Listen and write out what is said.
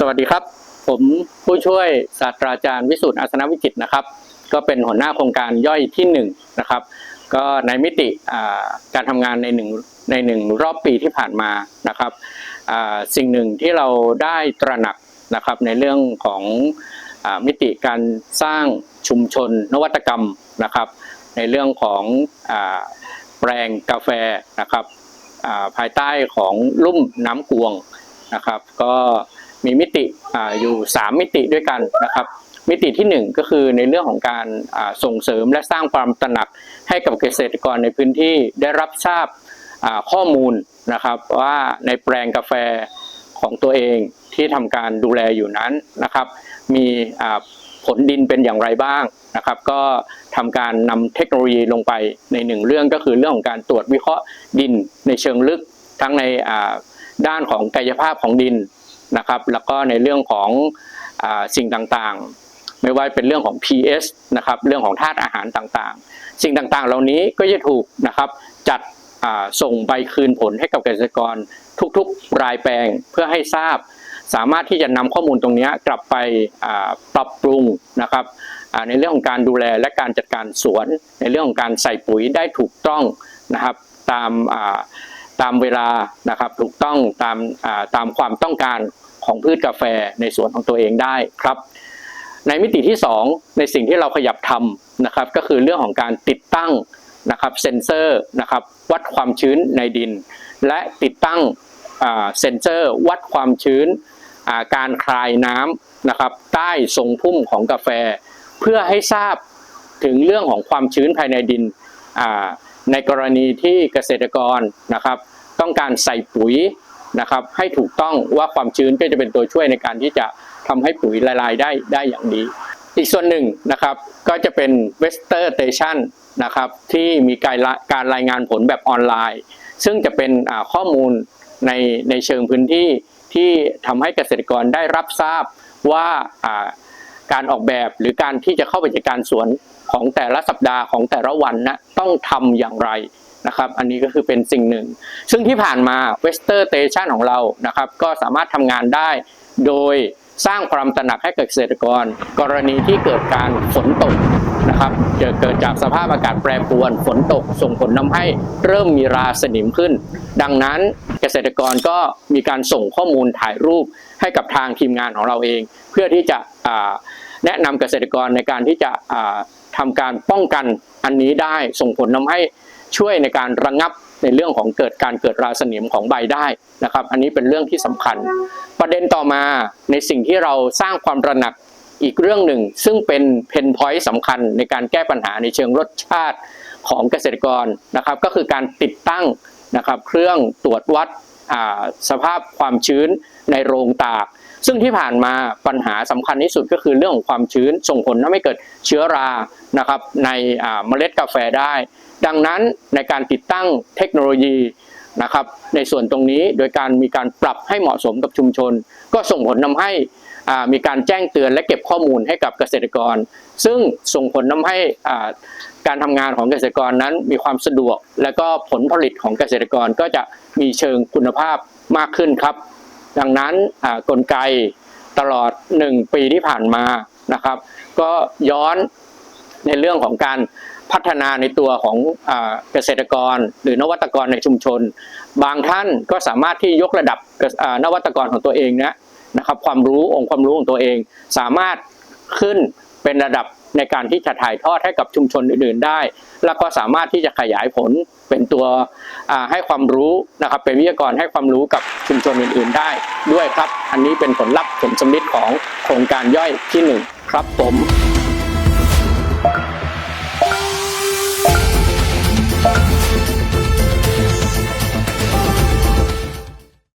สวัสดีครับ ผมผู้ช่วยศาสตราจารย์วิสุทธ์อาสนวิจิตนะครับ ก็เป็นหัวหน้าโครงการย่อยที่1นงนะครับ ก็ในมิติการทำงานในหนึ่งในหนึ่งรอบปีที่ผ่านมานะครับสิ่งหนึ่งที่เราได้ตระหนักนะครับในเรื่องของอมิติการสร้างชุมชนนวัตกรรมนะครับ ในเรื่องของอแปลงกาแฟนะครับภายใต้ของลุ่มน้ำกวงนะครับ ก็ มีมิติออยู่ 3 มิติด้วยกันนะครับมิติที่ 1 ก็คือในเรื่องของการส่งเสริมและสร้างความตระหนักให้กับเกษตรกรในพื้นที่ได้รับทราบข้อมูลนะครับว่าในแปลงกาแฟของตัวเองที่ทำการดูแลอยู่นั้นนะครับ มีผลดินเป็นอย่างไรบ้างนะครับ ก็ทำการนำเทคโนโลยีลงไปในหนึ่งเรื่องก็คือเรื่องของการตรวจวิเคราะห์ดินในเชิงลึกทั้งในด้านของกายภาพของดิน นะครับ แล้วก็ในเรื่องของอสิ่งต่างๆ ไม่ว่าเป็นเรื่องของ pH นะครับ เรื่องของธาตุอาหารต่างๆ สิ่งต่างๆ เหล่านี้ก็จะถูกนะครับจัดส่งใบคืนผลให้กับเกษตรกรทุกๆรายแปลงเพื่อให้ทราบ สามารถที่จะนำข้อมูลตรงนี้กลับไปปรับปรุงนะครับในเรื่องของการดูแลและการจัดการสวน ในเรื่องของการใส่ปุ๋ยได้ถูกต้องนะครับตามตามเวลานะครับถูกต้องตามตามความต้องการ ของพืชกาแฟในสวนของตัวเองได้ครับ ในมิติที่ 2 ในสิ่งที่เราขยับทำนะครับ ก็คือเรื่องของการติดตั้งนะครับเซ็นเซอร์นะครับวัดความชื้นในดิน และติดตั้งเซ็นเซอร์วัดความชื้นาการคลายน้ำนะครับใต้ทรงพุ่มของกาแฟ เพื่อให้ทราบถึงเรื่องของความชื้นภายในดินในกรณีที่เกษตรกรนะครับ ต้องการใส่ปุ๋ย นะครับให้ถูกต้องว่าความชื้นก็จะเป็นตัวช่วยในการที่จะทำให้ปุ๋ยละลายได้ได้อย่างดี อีกส่วนหนึ่งนะครับก็จะเป็น w e s t e r Station นะครับที่มีการการรายงานผลแบบออนไลน์ ซึ่งจะเป็นข้อมูลในในเชิงพื้นที่ที่ทำให้เกษตรกรได้รับทราบว่าการออกแบบหรือการที่จะเข้าไปจัดการสวนของแต่ละสัปดาห์ของแต่ละวันนะต้องทำอย่างไร นะครับ อันนี้ก็คือเป็นสิ่งหนึ่ง ซึ่งที่ผ่านมา w e s t e r Station ของเรานะครับ ก็สามารถทำงานได้โดยสร้างความตระหนักให้กับเกษตรกร กรณีที่เกิดการฝนตกนะครับเกิดเกิดจากสภาพอากาศแปรปรวนฝนตก ส่งผลทำให้เริ่มมีราสนิมขึ้น ดังนั้นเกษตรกรก็มีการส่งข้อมูลถ่ายรูปให้กับทางทีมงานของเราเอง เพื่อที่จะแนะนำเกษตรกรในการที่จะ อ่าทำการป้องกันอันนี้ได้ส่งผลทำให้ช่วยในการระงับในเรื่องของเกิดการเกิดราสนิมของใบได้นะครับ อันนี้เป็นเรื่องที่สำคัญ ประเด็นต่อมาในสิ่งที่เราสร้างความระหนักอีกเรื่องหนึ่ง ซึ่งเป็นเพนพอยต์สำคัญในการแก้ปัญหาในเชิงรสชาติของเกษตรกรนะครับ ก็คือการติดตั้งนะครับเครื่องตรวจวัดอ่าสภาพความชื้นในโรงตาก ซึ่งที่ผ่านมาปัญหาสำคัญที่สุดก็คือเรื่องของความชื้นส่งผลทำให้เกิดเชื้อรานะครับในเมล็ดกาแฟได้ ดังนั้นในการติดตั้งเทคโนโลยีนะครับในส่วนตรงนี้โดยการมีการปรับให้เหมาะสมกับชุมชน ก็ส่งผลทำให้มีการแจ้งเตือนและเก็บข้อมูลให้กับเกษตรกร ซึ่งส่งผลทำให้การทำงานของเกษตรกรนั้นมีความสะดวก และก็ผลผลิตของเกษตรกรก็จะมีเชิงคุณภาพมากขึ้นครับ ดังนั้นกลไกตลอด 1 ปีที่ผ่านมานะครับ ก็ย้อนในเรื่องของการพัฒนาในตัวของอเกษตรกร หรือนวัตกรในชุมชน บางท่านก็สามารถที่ยกระดับนวัตกรของตัวเองนะนะครับความรู้องค์ความรู้ของตัวเอง สามารถขึ้น เป็นระดับในการที่จะถ่ายทอดให้กับชุมชนอื่นๆได้ แล้วก็สามารถที่จะขยายผลเป็นตัวให้ความรู้นะครับ เป็นวิทยากรให้ความรู้กับชุมชนอื่นๆได้ด้วยครับ อันนี้เป็นผลลัพธ์ผลสำลิดของโครงการย่อยที่หนึ่งครับผม